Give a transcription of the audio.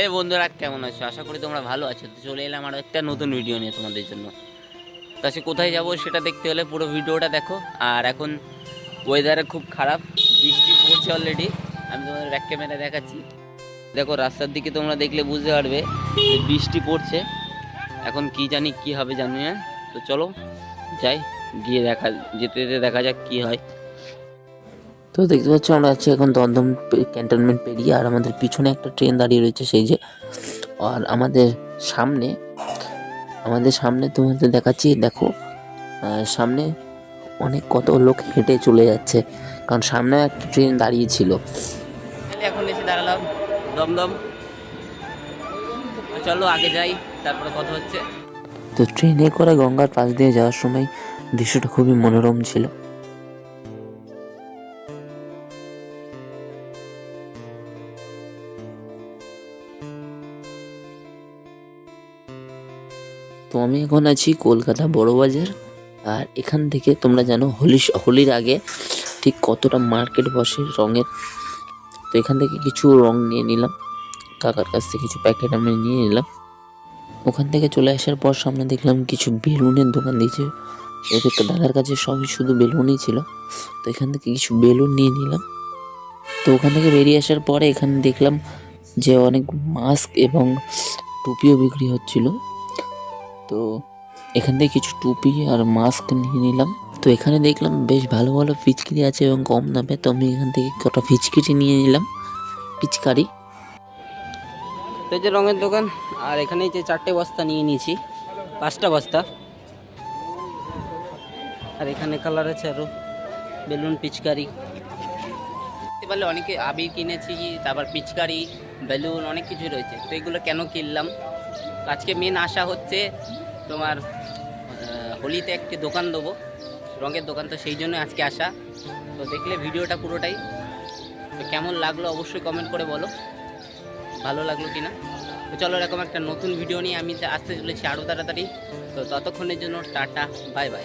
হে বন্ধুরা, কেমন আছো? আশা করি তোমরা ভালো আছো। তো চলে এলাম আরও একটা নতুন ভিডিও নিয়ে তোমাদের জন্য। তা সে কোথায় যাব সেটা দেখতে হলে পুরো ভিডিওটা দেখো। আর এখন ওয়েদারে খুব খারাপ, বৃষ্টি পড়ছে অলরেডি আমি তোমাদের ব্যাক ক্যামেরা দেখাচ্ছি। দেখো, রাস্তার দিকে তোমরা দেখলে বুঝতে পারবে যে বৃষ্টি পড়ছে। এখন কি জানি কি হবে জানি না। তো চলো, যাই, গিয়ে দেখা, যেতে যেতে দেখা যাক কি হয়। তো দেখতে পাচ্ছ আমরা আছি এখন দমদম ক্যান্টনমেন্ট পেরিয়ে আর আমাদের পিছনে একটা ট্রেন দাঁড়িয়ে রয়েছে সেই যে। আর আমাদের সামনে আমাদের সামনে তোমাদের দেখাচ্ছি দেখো আহ, সামনে অনেক কত লোক হেঁটে চলে যাচ্ছে কারণ সামনে একটা ট্রেন দাঁড়িয়ে ছিল। এখন এসে দাঁড়ালাম। দমদম। চলো আগে যাই তারপরে কথা হচ্ছে। তো ট্রেনে করে গঙ্গার পাশ দিয়ে যাওয়ার সময় দৃশ্যটা খুবই মনোরম ছিল। তো আমি এখন আছি কলকাতা বড় বাজার। আর এখান থেকে তোমরা জানো হোলি হোলির আগে ঠিক কতটা মার্কেট বসে রঙের। তো এখান থেকে কিছু রং নিয়ে নিলাম। কাকার কাছ থেকে কিছু প্যাকেট আমি নিয়ে নিলাম। ওখান থেকে চলে আসার পর সামনে দেখলাম কিছু বেলুনের দোকান দিয়েছে। এদের তো দাদার কাছে সবই শুধু বেলুনই ছিল। তো এখান থেকে কিছু বেলুন নিয়ে নিলাম। তো ওখান থেকে বেরিয়ে আসার পরে এখানে দেখলাম যে অনেক মাস্ক এবং টুপিও বিক্রি হচ্ছিল। তো এখান থেকে কিছু টুপি আর মাস্ক নিয়ে নিলাম। তো এখানে দেখলাম বেশ ভালো ভালো ফিচকিরি আছে এবং কম দামে, তো আমি এখান থেকে কটা ফিচকিরি নিয়ে নিলাম। পিচকারি তো যে রঙের দোকান, আর এখানে যে চারটে বস্তা নিয়ে নিয়েছি, পাঁচটা বস্তা। আর এখানে কালার আছে আরও বেলুন পিচকারি দেখতে পারলে অনেকে আবির কিনেছি, তারপর পিচকারি বেলুন, অনেক কিছু রয়েছে। তো এগুলো কেন কিনলাম? আজকে মেন আশা হচ্ছে তোমার হোলিতে একটি দোকান দেবো, রঙের দোকান, তো সেই জন্য আজকে আসা। তো দেখলে ভিডিওটা পুরোটাই। তো কেমন লাগল অবশ্যই কমেন্ট করে বলো। ভালো লাগল কি না তো চলো এরকম একটা নতুন ভিডিও নিয়ে আমি আসতে চলেছি আরও তাড়াতাড়ি। তো ততক্ষণের জন্য টাটা বাই বাই